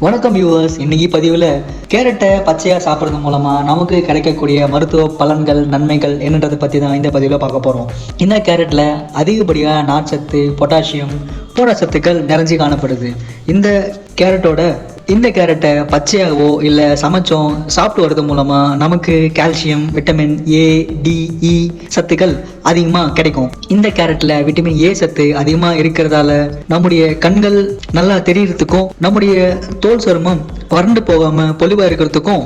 வணக்கம் வியூவர்ஸ் இன்னைக்கு பதிவில் கேரட்டை பச்சையாக சாப்பிட்றது மூலமாக நமக்கு கிடைக்கக்கூடிய மருத்துவ பலன்கள் நன்மைகள் என்னன்றதை பற்றி தான் இந்த பதிவில் பார்க்க போகிறோம் இந்த கேரட்டில் அதிகப்படியாக நார்ச்சத்து பொட்டாசியம் போன்ற சத்துக்கள் நிறைஞ்சு காணப்படுது. இந்த கேரட்டோட இந்த கேரட்டை பச்சையாகவோ இல்லை சமைச்சோம் சாப்பிட்டு வர்றது மூலமாக நமக்கு கால்சியம் விட்டமின் ஏ டிஇ சத்துக்கள் அதிகமாக கிடைக்கும். இந்த கேரட்டில் விட்டமின் ஏ சத்து அதிகமாக இருக்கிறதால நம்முடைய கண்கள் நல்லா தெரியறதுக்கும் நம்முடைய தோல் சருமம் வறண்டு போகாமல் பொலிவாக இருக்கிறதுக்கும்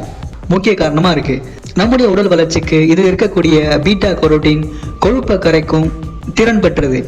முக்கிய காரணமாக இருக்குது நம்முடைய உடல் வளர்ச்சிக்கு இது இருக்கக்கூடிய பீட்டா கொரோட்டின் கொழுப்பை கரைக்கும் திறன் பெற்றது.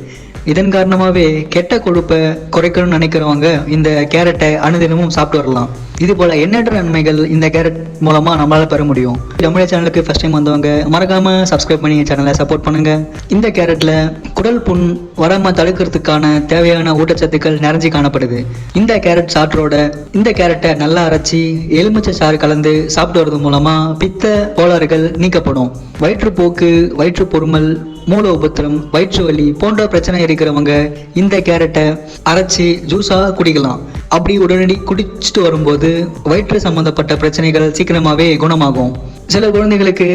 இதன் காரணமாகவே கெட்ட கொழுப்பை குறைக்கணும்னு நினைக்கிறவங்க இந்த கேரட்டை அனுதினமும் சாப்பிட்டு வரலாம். இது போல எண்ணற்ற நன்மைகள் இந்த கேரட் மூலமா நம்மளால பெற முடியும். நம்முடைய சேனலுக்கு ஃபர்ஸ்ட் டைம் வந்தவங்க மறக்காம சப்ஸ்கிரைப் பண்ணி சேனலை சப்போர்ட் பண்ணுங்க. இந்த கேரட்ல குடல் புண் வராம தடுக்கிறதுக்கான தேவையான ஊட்டச்சத்துக்கள் நிறைஞ்சு காணப்படுது. இந்த கேரட் சாற்றோட இந்த கேரட்டை நல்லா அரைச்சி எலுமிச்சை சாறு கலந்து சாப்பிட்டு வரது மூலமா பித்த கோளாறுகள் நீக்கப்படும். வயிற்றுப்போக்கு வயிற்று பொறுமல் மூல உபத்திரம் வயிற்று வலி போன்ற பிரச்சனை இருக்கிறவங்க இந்த கேரட்டை அரைச்சி ஜூஸாக குடிக்கலாம். அப்படி உடனடி குடிச்சிட்டு வரும்போது வயிற்று சம்பந்தப்பட்ட பிரச்சனைகள் சீக்கிரமாகவே குணமாகும். சில குழந்தைகளுக்கு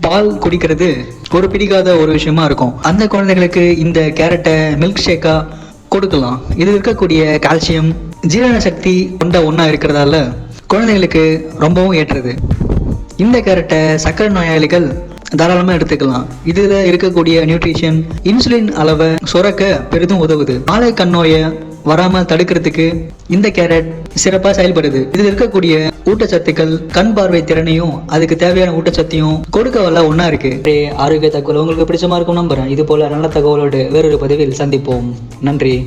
பால் குடிக்கிறது ஒரு பிடிக்காத ஒரு விஷயமா இருக்கும். அந்த குழந்தைகளுக்கு இந்த கேரட்டை மில்க் ஷேக்காக கொடுக்கலாம். இது இருக்கக்கூடிய கால்சியம் ஜீரண சக்தி கொண்ட ஒன்றா இருக்கிறதால குழந்தைகளுக்கு ரொம்பவும் ஏற்றது. இந்த கேரட்டை சர்க்கரை நோயாளிகள் தாராளமாக எடுத்துக்கலாம். இதில் இருக்கக்கூடிய நியூட்ரிஷன் இன்சுலின் அளவை சுரக்க பெரிதும் உதவுது. ஆலை கண்ணோயை வராமல் தடுக்கிறதுக்கு இந்த கேரட் சிறப்பாக செயல்படுது. இதில் இருக்கக்கூடிய ஊட்டச்சத்துக்கள் கண் பார்வை திறனையும் அதுக்கு தேவையான ஊட்டச்சத்தையும் கொடுக்க வல்ல ஒன்றா இருக்கு ஆரோக்கிய தகவல் உங்களுக்கு பிடிச்சமா இருக்கும் நம்புறேன். இது போல நல்ல தகவலோடு வேறொரு பதிவில் சந்திப்போம். நன்றி.